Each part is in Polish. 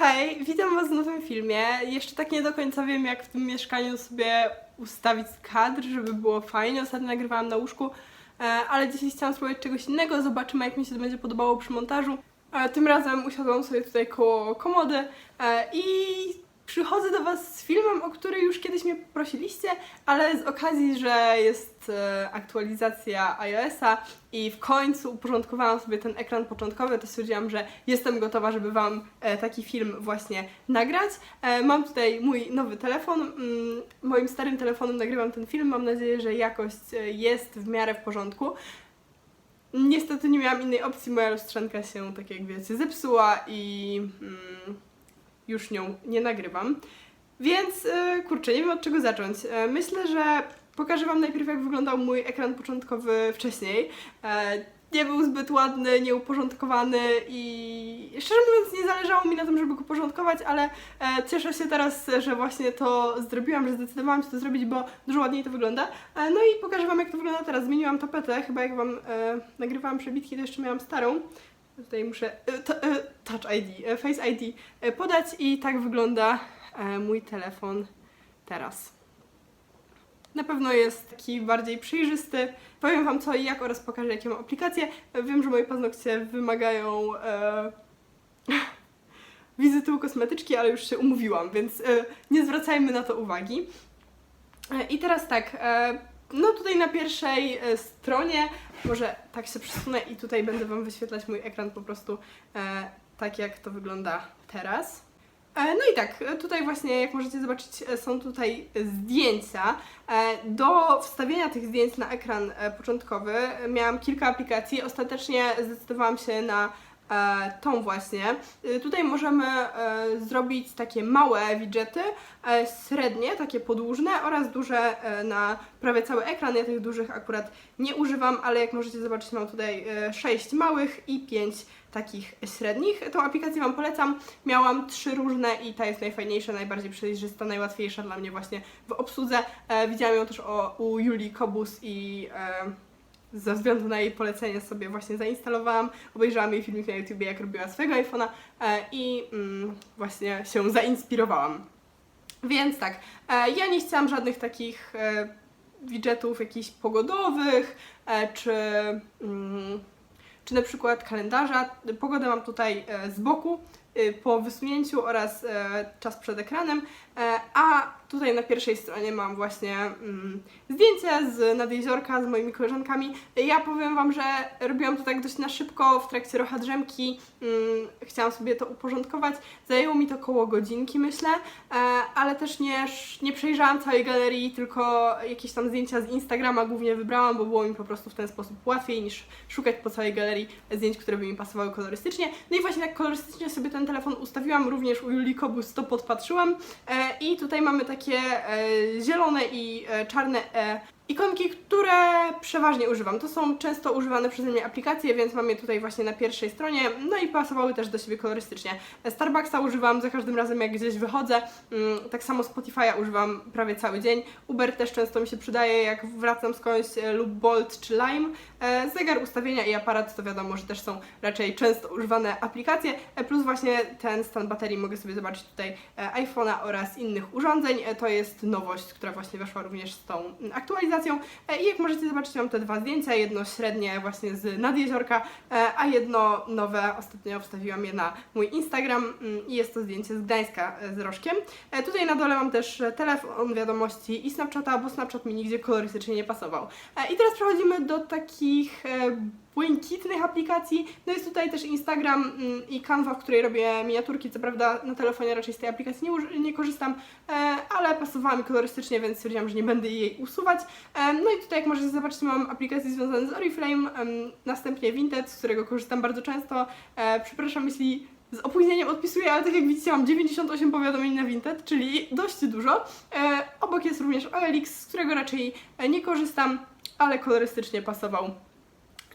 hej, witam Was w nowym filmie. Jeszcze tak nie do końca wiem, jak w tym mieszkaniu sobie ustawić kadr, żeby było fajnie. Ostatnio nagrywałam na łóżku, e, ale dzisiaj chciałam spróbować czegoś innego. Zobaczymy, jak mi się to będzie podobało przy montażu. E, Tym razem usiadłam sobie tutaj koło komody e, i przychodzę do Was z filmem, o który już kiedyś mnie prosiliście, ale z okazji, że jest e, aktualizacja iOS-a i w końcu uporządkowałam sobie ten ekran początkowy, to stwierdziłam, że jestem gotowa, żeby Wam e, taki film właśnie nagrać. E, Mam tutaj mój nowy telefon. Mm, Moim starym telefonem nagrywam ten film. Mam nadzieję, że jakość jest w miarę w porządku. Niestety nie miałam innej opcji, moja lustrzanka się, tak jak wiecie, zepsuła i mm, już nią nie nagrywam. Więc e, kurczę, nie wiem od czego zacząć. E, Myślę, że pokażę Wam najpierw, jak wyglądał mój ekran początkowy wcześniej. E, Nie był zbyt ładny, nieuporządkowany i szczerze mówiąc nie zależało mi na tym, żeby go porządkować, ale e, cieszę się teraz, że właśnie to zrobiłam, że zdecydowałam się to zrobić, bo dużo ładniej to wygląda. No i pokażę Wam, jak to wygląda teraz. Zmieniłam tapetę, chyba jak Wam nagrywałam przebitki, to jeszcze miałam starą. Tutaj muszę e, e, Touch ID, e, Face ID podać i tak wygląda mój telefon teraz. Na pewno jest taki bardziej przejrzysty. Powiem Wam co i jak oraz pokażę jakie mam aplikacje. Wiem, że moje paznokcie wymagają e, wizyty u kosmetyczki, ale już się umówiłam, więc e, nie zwracajmy na to uwagi. E, I teraz tak, e, no tutaj na pierwszej e, stronie, może tak się przesunę i tutaj będę Wam wyświetlać mój ekran po prostu e, tak jak to wygląda teraz. E, No i tak, e, tutaj właśnie jak możecie zobaczyć e, są tutaj zdjęcia. E, Do wstawienia tych zdjęć na ekran początkowy miałam kilka aplikacji. Ostatecznie zdecydowałam się na tą właśnie. E, Tutaj możemy e, zrobić takie małe widgety, e, średnie, takie podłużne oraz duże e, na prawie cały ekran. Ja tych dużych akurat nie używam, ale jak możecie zobaczyć mam tutaj 6 małych i 5 takich średnich. Tą aplikację Wam polecam. Miałam trzy różne i ta jest najfajniejsza, najbardziej przejrzysta, najłatwiejsza dla mnie właśnie w obsłudze. E, widziałam ją też o, u Julii Kobus i e, ze względu na jej polecenie sobie właśnie zainstalowałam. Obejrzałam jej filmik na YouTubie, jak robiła swojego iPhone'a e, i mm, właśnie się zainspirowałam. Więc tak, e, ja nie chciałam żadnych takich e, widgetów jakichś pogodowych, czy, mm, czy na przykład kalendarza. Pogodę mam tutaj z boku po wysunięciu oraz czas przed ekranem, a tutaj na pierwszej stronie mam właśnie mm, zdjęcie z nad jeziorka z moimi koleżankami. Ja powiem Wam, że robiłam to tak dość na szybko w trakcie rocha drzemki. Mm, chciałam sobie to uporządkować. Zajęło mi to koło godzinki, myślę, e, ale też nie, nie przejrzałam całej galerii, tylko jakieś tam zdjęcia z Instagrama głównie wybrałam, bo było mi po prostu w ten sposób łatwiej niż szukać po całej galerii zdjęć, które by mi pasowały kolorystycznie. No i właśnie tak kolorystycznie sobie ten telefon ustawiłam, również u Julii Kobus to podpatrzyłam. E, I tutaj mamy takie e, zielone i e, czarne e, ikonki, które przeważnie używam. To są często używane przeze mnie aplikacje, więc mam je tutaj właśnie na pierwszej stronie, no i pasowały też do siebie kolorystycznie. Starbucksa używam za każdym razem, jak gdzieś wychodzę. Mm, Tak samo Spotify'a używam prawie cały dzień. Uber też często mi się przydaje, jak wracam skądś e, lub Bolt czy Lime. E, Zegar, ustawienia i aparat to wiadomo, że też są raczej często używane aplikacje, e, plus właśnie ten stan baterii mogę sobie zobaczyć tutaj iPhone'a oraz innych urządzeń. To jest nowość, która właśnie weszła również z tą mm, aktualizacją. E, I jak możecie zobaczyć, mam te dwa zdjęcia, jedno średnie właśnie z nadjeziorka, e, a jedno nowe, ostatnio wstawiłam je na mój Instagram mm, i jest to zdjęcie z Gdańska e, z rożkiem. Tutaj na dole mam też telefon, wiadomości i Snapchata, bo Snapchat mi nigdzie kolorystycznie nie pasował. I teraz przechodzimy do takich błękitnych aplikacji. No jest tutaj też Instagram mm, i Canva, w której robię miniaturki. Co prawda na telefonie raczej z tej aplikacji nie, nie korzystam, e, ale pasowała mi kolorystycznie, więc stwierdziłam, że nie będę jej usuwać. E, no i tutaj jak możecie zobaczyć mam aplikacje związane z Oriflame, następnie Vinted, z którego korzystam bardzo często. E, przepraszam, jeśli z opóźnieniem odpisuję, ale tak jak widzicie mam 98 powiadomień na Vinted, czyli dość dużo. Obok jest również OLX, z którego raczej nie korzystam, ale kolorystycznie pasował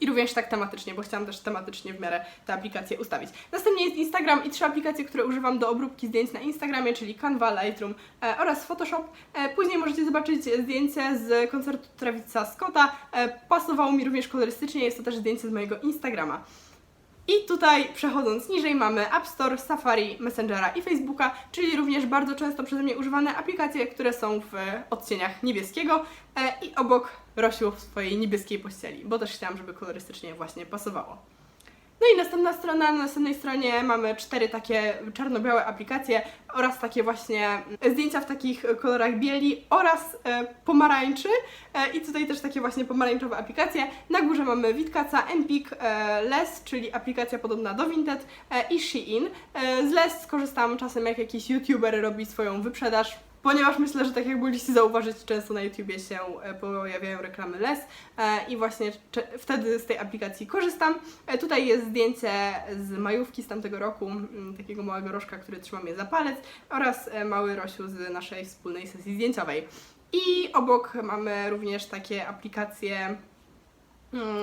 i również tak tematycznie, bo chciałam też tematycznie w miarę te aplikacje ustawić. Następnie jest Instagram i trzy aplikacje, które używam do obróbki zdjęć na Instagramie, czyli Canva, Lightroom e, oraz Photoshop. E, później możecie zobaczyć zdjęcie z koncertu Travisa Scotta. E, pasowało mi również kolorystycznie, jest to też zdjęcie z mojego Instagrama. I tutaj przechodząc niżej mamy App Store, Safari, Messengera i Facebooka, czyli również bardzo często przeze mnie używane aplikacje, które są w odcieniach niebieskiego e, i obok Rosiu w swojej niebieskiej pościeli, bo też chciałam, żeby kolorystycznie właśnie pasowało. No i następna strona, na następnej stronie mamy cztery takie czarno-białe aplikacje oraz takie właśnie zdjęcia w takich kolorach bieli oraz e, pomarańczy e, i tutaj też takie właśnie pomarańczowe aplikacje. Na górze mamy Witkaca, Empik, e, Les, czyli aplikacja podobna do Vinted e, i Shein. E, z Les skorzystam czasem jak jakiś youtuber robi swoją wyprzedaż, Ponieważ myślę, że tak jak mogliście zauważyć, często na YouTubie się e, pojawiają reklamy LES e, i właśnie wtedy z tej aplikacji korzystam. E, Tutaj jest zdjęcie z majówki z tamtego roku, takiego małego rożka, który trzyma mnie za palec oraz mały Rosiu z naszej wspólnej sesji zdjęciowej. I obok mamy również takie aplikacje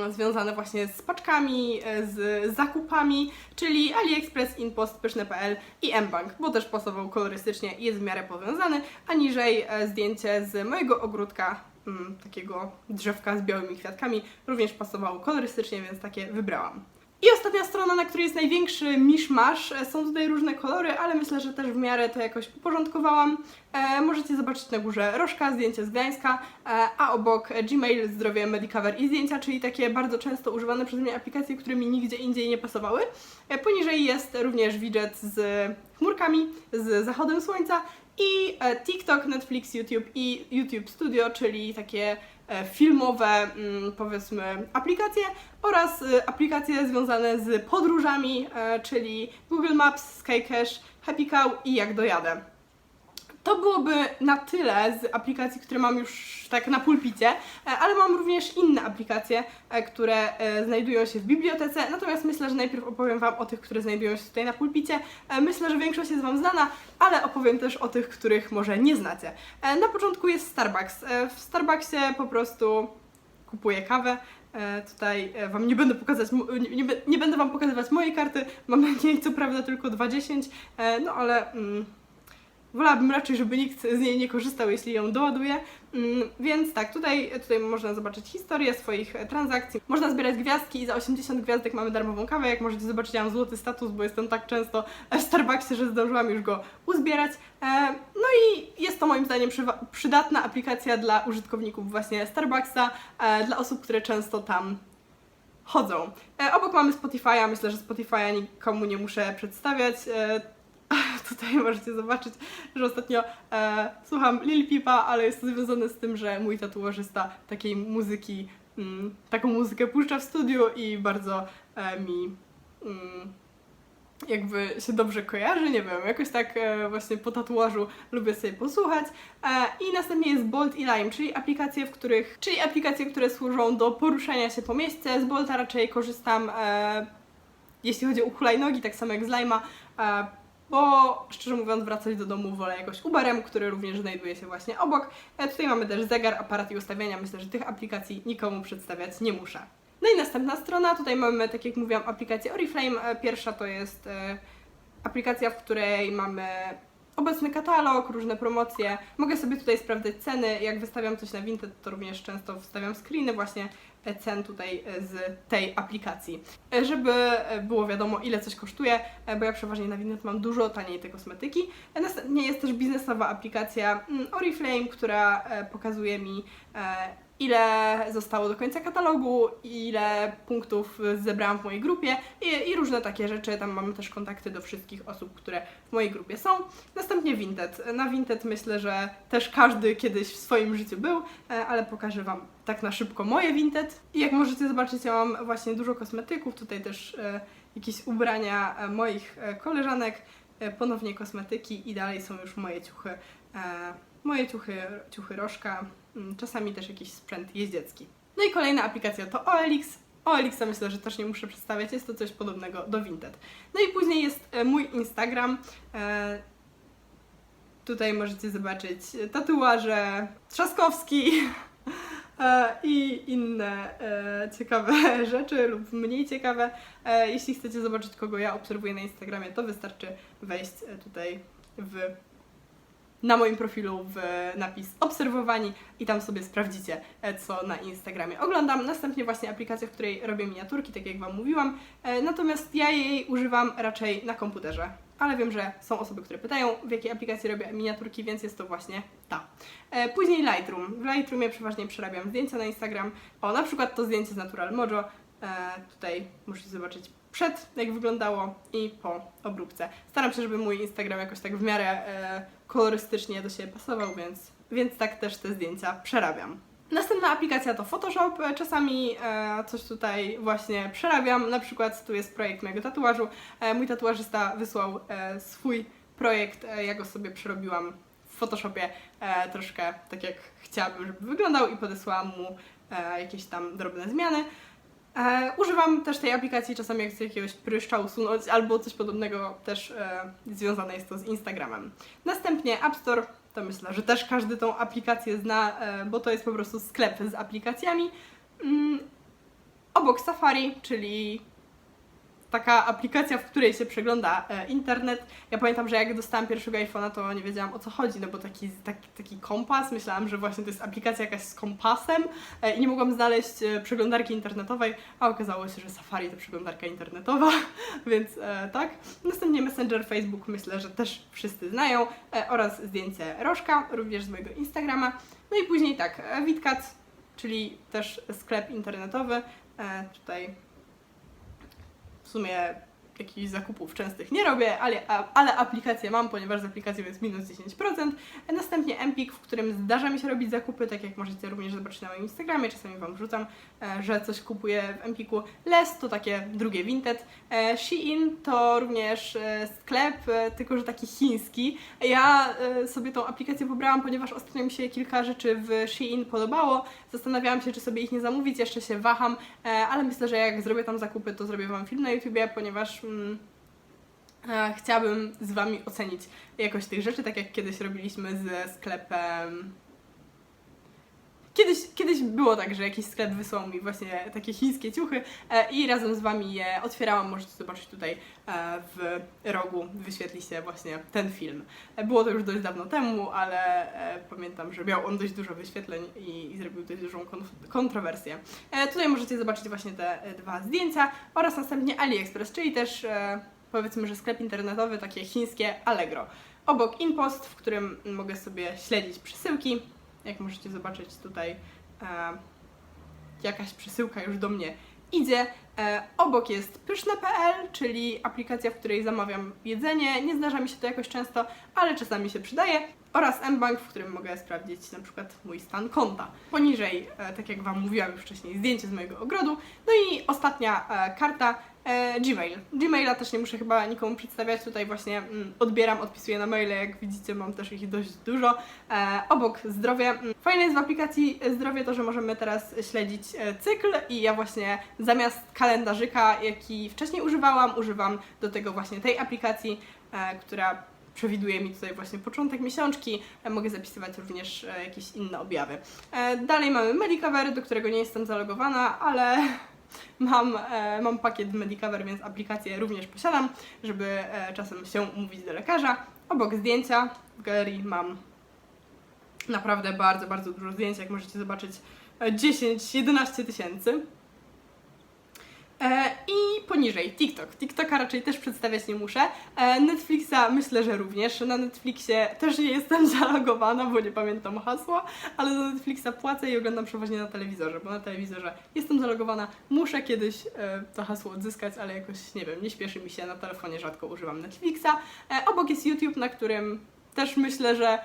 związane właśnie z paczkami, e, z zakupami, czyli AliExpress, Inpost, Pyszne.pl i mBank, bo też pasował kolorystycznie i jest w miarę powiązany, a niżej e, zdjęcie z mojego ogródka, mm, takiego drzewka z białymi kwiatkami, również pasowało kolorystycznie, więc takie wybrałam. I ostatnia strona, na której jest największy miszmasz. E, Są tutaj różne kolory, ale myślę, że też w miarę to jakoś uporządkowałam. E, możecie zobaczyć na górze Rożka, zdjęcie z Gdańska, e, a obok Gmail, zdrowie, Medicover i zdjęcia, czyli takie bardzo często używane przeze mnie aplikacje, które mi nigdzie indziej nie pasowały. E, poniżej jest również widget z chmurkami, z zachodem słońca i e, TikTok, Netflix, YouTube i YouTube Studio, czyli takie filmowe, mm, powiedzmy, aplikacje oraz e, aplikacje związane z podróżami, e, czyli Google Maps, Skycache, Happy Cow i Jak dojadę. To byłoby na tyle z aplikacji, które mam już tak na pulpicie, e, ale mam również inne aplikacje, e, które e, znajdują się w bibliotece, natomiast myślę, że najpierw opowiem Wam o tych, które znajdują się tutaj na pulpicie. Myślę, że większość jest Wam znana, ale opowiem też o tych, których może nie znacie. Na początku jest Starbucks. W Starbucksie po prostu kupuję kawę. Tutaj Wam nie będę pokazać, nie, nie, nie będę Wam pokazywać mojej karty, mam na niej co prawda tylko 2,10, e, no ale... Mm, Wolałabym raczej, żeby nikt z niej nie korzystał, jeśli ją doładuje. Mm, Więc tak, tutaj, tutaj można zobaczyć historię swoich e, transakcji. Można zbierać gwiazdki i za 80 gwiazdek mamy darmową kawę. Jak możecie zobaczyć, ja mam złoty status, bo jestem tak często w Starbucksie, że zdążyłam już go uzbierać. E, No i jest to moim zdaniem przydatna aplikacja dla użytkowników właśnie Starbucksa, e, dla osób, które często tam chodzą. Obok mamy Spotify'a, myślę, że Spotify'a nikomu nie muszę przedstawiać. Tutaj możecie zobaczyć, że ostatnio e, słucham Lil Peepa, ale jest to związane z tym, że mój tatuażysta takiej muzyki, mm, taką muzykę puszcza w studiu i bardzo e, mi mm, jakby się dobrze kojarzy, nie wiem, jakoś tak e, właśnie po tatuażu lubię sobie posłuchać. E, I następnie jest Bolt i Lime, czyli aplikacje, w których, czyli aplikacje, które służą do poruszania się po mieście. Z Bolta raczej korzystam, e, jeśli chodzi o hulajnogi, tak samo jak z Lime'a, e, bo szczerze mówiąc wracać do domu wolę jakoś Uberem, który również znajduje się właśnie obok. E, tutaj mamy też zegar, aparat i ustawienia. Myślę, że tych aplikacji nikomu przedstawiać nie muszę. No i następna strona, tutaj mamy, tak jak mówiłam, aplikację Oriflame. E, Pierwsza to jest e, aplikacja, w której mamy obecny katalog, różne promocje. Mogę sobie tutaj sprawdzać ceny. Jak wystawiam coś na Vinted, to również często wstawiam screeny właśnie cen tutaj e, z tej aplikacji. E, Żeby e, było wiadomo, ile coś kosztuje, bo ja przeważnie na Vinted mam dużo taniej te kosmetyki. Następnie jest też biznesowa aplikacja mm, Oriflame, która pokazuje mi ile zostało do końca katalogu, ile punktów zebrałam w mojej grupie i, i różne takie rzeczy. Tam mamy też kontakty do wszystkich osób, które w mojej grupie są. Następnie Vinted. Na Vinted myślę, że też każdy kiedyś w swoim życiu był, e, ale pokażę Wam tak na szybko moje Vinted. I jak możecie zobaczyć, ja mam właśnie dużo kosmetyków, tutaj też e, jakieś ubrania e, moich koleżanek, ponownie kosmetyki i dalej są już moje ciuchy, moje ciuchy, ciuchy Rożka, czasami też jakiś sprzęt jeździecki. No i kolejna aplikacja to OLX. OLX myślę, że też nie muszę przedstawiać, jest to coś podobnego do Vinted. No i później jest e, mój Instagram. E, Tutaj możecie zobaczyć tatuaże, Trzaskowski e, i inne ciekawe rzeczy lub mniej ciekawe. Jeśli chcecie zobaczyć, kogo ja obserwuję na Instagramie, to wystarczy wejść tutaj w na moim profilu w napis obserwowani i tam sobie sprawdzicie, e, co na Instagramie oglądam. Następnie właśnie aplikacja, w której robię miniaturki, tak jak Wam mówiłam. E, Natomiast ja jej używam raczej na komputerze. Ale wiem, że są osoby, które pytają, w jakiej aplikacji robię miniaturki, więc jest to właśnie ta. E, Później Lightroom. W Lightroomie przeważnie przerabiam zdjęcia na Instagram. O, na przykład to zdjęcie z Natural Mojo. Tutaj możecie zobaczyć przed, jak wyglądało i po obróbce. Staram się, żeby mój Instagram jakoś tak w miarę e, kolorystycznie do siebie pasował, więc, więc tak też te zdjęcia przerabiam. Następna aplikacja to Photoshop. Czasami e, coś tutaj właśnie przerabiam. Na przykład tu jest projekt mojego tatuażu. E, mój tatuażysta wysłał e, swój projekt, e, ja go sobie przerobiłam w Photoshopie e, troszkę tak jak chciałabym, żeby wyglądał i podesłałam mu e, jakieś tam drobne zmiany. E, używam też tej aplikacji czasami jak chcę jakiegoś pryszcza usunąć albo coś podobnego też e, związane jest to z Instagramem. Następnie App Store, to myślę, że też każdy tą aplikację zna, e, bo to jest po prostu sklep z aplikacjami. Mm, obok Safari, czyli taka aplikacja, w której się przegląda e, internet. Ja pamiętam, że jak dostałam pierwszego iPhone'a, to nie wiedziałam o co chodzi, no bo taki, taki, taki kompas, myślałam, że właśnie to jest aplikacja jakaś z kompasem e, i nie mogłam znaleźć e, przeglądarki internetowej, a okazało się, że Safari to przeglądarka internetowa, więc e, tak. Następnie Messenger Facebook, myślę, że też wszyscy znają, e, oraz zdjęcie Rożka, również z mojego Instagrama. No i później tak, e, Witkat, czyli też sklep internetowy, e, tutaj 所以。Jakichś zakupów częstych nie robię, ale, ale aplikację mam, ponieważ z aplikacją jest minus 10%. Następnie Empik, w którym zdarza mi się robić zakupy, tak jak możecie również zobaczyć na moim Instagramie, czasami Wam wrzucam, e, że coś kupuję w Empiku. Les to takie drugie Vinted. E, Shein to również e, sklep, tylko że taki chiński. Ja sobie tą aplikację pobrałam, ponieważ ostatnio mi się kilka rzeczy w Shein podobało. Zastanawiałam się, czy sobie ich nie zamówić, jeszcze się waham, ale myślę, że jak zrobię tam zakupy, to zrobię Wam film na YouTubie, ponieważ mm, e, chciałabym z Wami ocenić jakość tych rzeczy, tak jak kiedyś robiliśmy ze sklepem. Kiedyś, kiedyś było tak, że jakiś sklep wysłał mi właśnie takie chińskie ciuchy e, i razem z Wami je otwierałam. Możecie zobaczyć tutaj e, w rogu, wyświetli się właśnie ten film. E, było to już dość dawno temu, ale e, pamiętam, że miał on dość dużo wyświetleń i, i zrobił dość dużą kon- kontrowersję. E, tutaj możecie zobaczyć właśnie te e, dwa zdjęcia oraz następnie AliExpress, czyli też e, powiedzmy, że sklep internetowy, takie chińskie Allegro. Obok InPost, w którym mogę sobie śledzić przesyłki. Jak możecie zobaczyć tutaj e, jakaś przesyłka już do mnie idzie. E, obok jest pyszne.pl, czyli aplikacja, w której zamawiam jedzenie. Nie zdarza mi się to jakoś często, ale czasami się przydaje. Oraz mBank, w którym mogę sprawdzić na przykład mój stan konta. Poniżej, e, tak jak Wam mówiłam już wcześniej, zdjęcie z mojego ogrodu. No i ostatnia e, karta, e, Gmail. Gmaila też nie muszę chyba nikomu przedstawiać. Tutaj właśnie mm, odbieram, odpisuję na maile. Jak widzicie, mam też ich dość dużo. Obok zdrowie. Mm, Fajne jest w aplikacji zdrowie to, że możemy teraz śledzić cykl i ja właśnie zamiast kalendarzyka, jaki wcześniej używałam, używam do tego właśnie tej aplikacji, która przewiduje mi tutaj właśnie początek miesiączki. E, Mogę zapisywać również e, jakieś inne objawy. E, Dalej mamy Medicover, do którego nie jestem zalogowana, ale mam, mam pakiet Medicover, więc aplikację również posiadam, żeby czasem się umówić do lekarza. Obok zdjęcia w galerii mam naprawdę bardzo, bardzo dużo zdjęć, jak możecie zobaczyć e, 10-11 tysięcy. Poniżej TikTok. TikToka raczej też przedstawiać nie muszę. E, Netflixa myślę, że również. Na Netflixie też nie jestem zalogowana, bo nie pamiętam hasła, ale do Netflixa płacę i oglądam przeważnie na telewizorze, bo na telewizorze jestem zalogowana. Muszę kiedyś e, to hasło odzyskać, ale jakoś nie wiem, nie śpieszy mi się. Na telefonie rzadko używam Netflixa. E, obok jest YouTube, na którym też myślę, że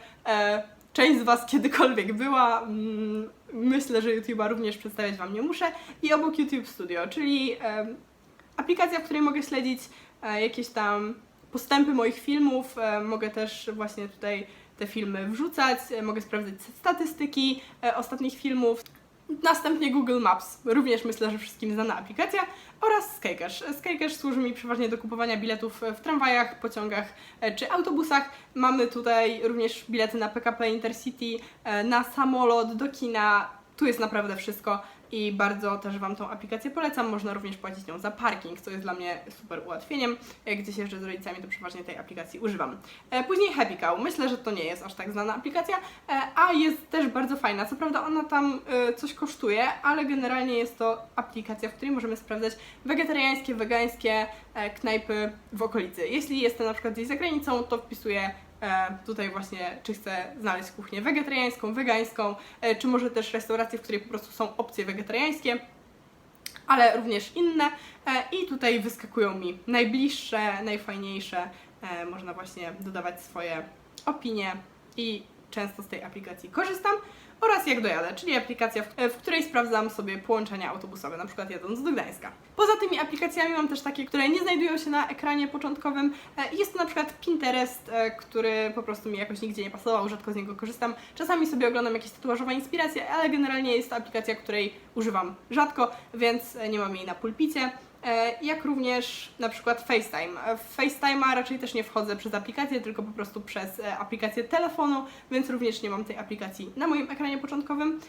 część z Was kiedykolwiek była. Mm, Myślę, że YouTube'a również przedstawiać Wam nie muszę. I obok YouTube Studio, czyli aplikacja, w której mogę śledzić e, jakieś tam postępy moich filmów. E, mogę też właśnie tutaj te filmy wrzucać, e, mogę sprawdzać statystyki ostatnich filmów. Następnie Google Maps, również myślę, że wszystkim znana aplikacja, oraz Skycash. Skycash służy mi przeważnie do kupowania biletów w tramwajach, pociągach czy autobusach. Mamy tutaj również bilety na PKP Intercity, na samolot, do kina. Tu jest naprawdę wszystko i bardzo też Wam tą aplikację polecam. Można również płacić nią za parking, co jest dla mnie super ułatwieniem. Jak gdzieś jeżdżę z rodzicami, to przeważnie tej aplikacji używam. E, Później Happy Cow. Myślę, że to nie jest aż tak znana aplikacja, e, a jest też bardzo fajna. Co prawda ona tam e, coś kosztuje, ale generalnie jest to aplikacja, w której możemy sprawdzać wegetariańskie, wegańskie knajpy w okolicy. Jeśli jestem na przykład gdzieś za granicą, to wpisuję tutaj właśnie, czy chcę znaleźć kuchnię wegetariańską, wegańską, e, czy może też restaurację, w której po prostu są opcje wegetariańskie ale również inne e, i tutaj wyskakują mi najbliższe, najfajniejsze. E, Można właśnie dodawać swoje opinie i często z tej aplikacji korzystam. Oraz jak dojadę, czyli aplikacja, w, w której sprawdzam sobie połączenia autobusowe, na przykład jadąc do Gdańska. Poza tymi aplikacjami mam też takie, które nie znajdują się na ekranie początkowym. E, Jest to na przykład Pinterest, e, który po prostu mi jakoś nigdzie nie pasował, rzadko z niego korzystam. Czasami sobie oglądam jakieś tatuażowe inspiracje, ale generalnie jest to aplikacja, której używam rzadko, więc e, nie mam jej na pulpicie. E, Jak również na przykład FaceTime. E, W FaceTime'a raczej też nie wchodzę przez aplikację, tylko po prostu przez e, aplikację telefonu, więc również nie mam tej aplikacji na moim ekranie początkowym.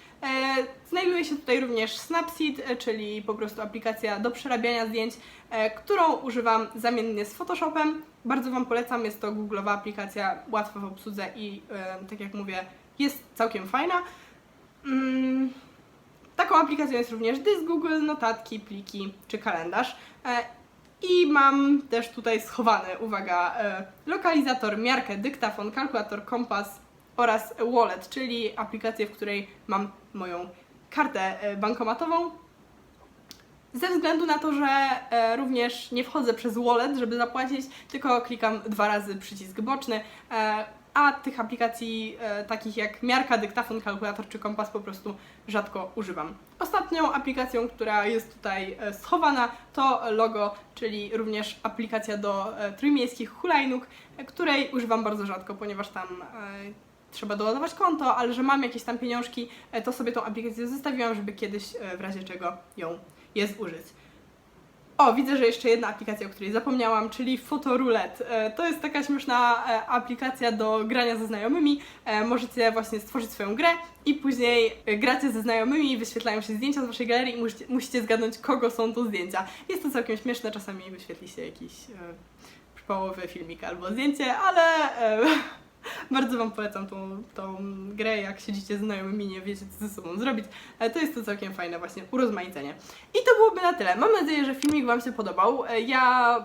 Znajduje się tutaj również Snapseed, czyli po prostu aplikacja do przerabiania zdjęć, którą używam zamiennie z Photoshopem. Bardzo Wam polecam, jest to Google'owa aplikacja, łatwa w obsłudze i tak jak mówię, jest całkiem fajna. Mm, Taką aplikacją jest również dysk Google, notatki, pliki czy kalendarz. E, I mam też tutaj schowany, uwaga, e, lokalizator, miarkę, dyktafon, kalkulator, kompas oraz wallet, czyli aplikację, w której mam moją kartę e, bankomatową. Ze względu na to, że również nie wchodzę przez wallet, żeby zapłacić, tylko klikam dwa razy przycisk boczny, a tych aplikacji e, takich jak miarka, dyktafon, kalkulator czy kompas po prostu rzadko używam. Ostatnią aplikacją, która jest tutaj e, schowana, to logo, czyli również aplikacja do e, trójmiejskich hulajnóg, e, której używam bardzo rzadko, ponieważ tam e, trzeba doładować konto, ale że mam jakieś tam pieniążki, e, to sobie tą aplikację zostawiłam, żeby kiedyś e, w razie czego ją je zużyć. O, widzę, że jeszcze jedna aplikacja, o której zapomniałam, czyli Photoroulette. E, To jest taka śmieszna e, aplikacja do grania ze znajomymi. E, Możecie właśnie stworzyć swoją grę i później gracie ze znajomymi, wyświetlają się zdjęcia z waszej galerii i musicie, musicie zgadnąć, kogo są to zdjęcia. Jest to całkiem śmieszne, czasami wyświetli się jakiś e, przypałowy filmik albo zdjęcie, ale bardzo Wam polecam tą, tą grę, jak siedzicie z znajomymi, nie wiecie co ze sobą zrobić. E, To jest to całkiem fajne właśnie urozmaicenie. I to byłoby na tyle. Mam nadzieję, że filmik Wam się podobał. E, Ja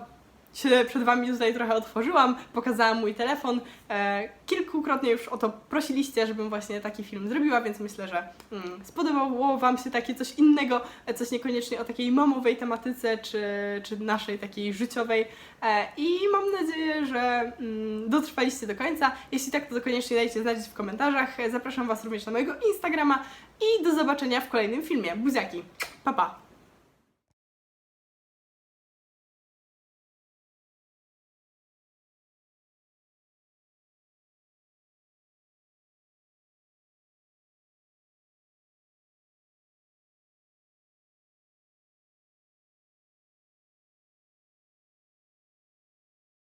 się przed Wami tutaj trochę otworzyłam, pokazałam mój telefon. E, Kilkukrotnie już o to prosiliście, żebym właśnie taki film zrobiła, więc myślę, że mm, spodobało Wam się takie coś innego, e, coś niekoniecznie o takiej mamowej tematyce, czy, czy naszej takiej życiowej. E, I mam nadzieję, że mm, dotrwaliście do końca. Jeśli tak, to koniecznie dajcie znać w komentarzach. Zapraszam Was również na mojego Instagrama i do zobaczenia w kolejnym filmie. Buziaki, pa pa!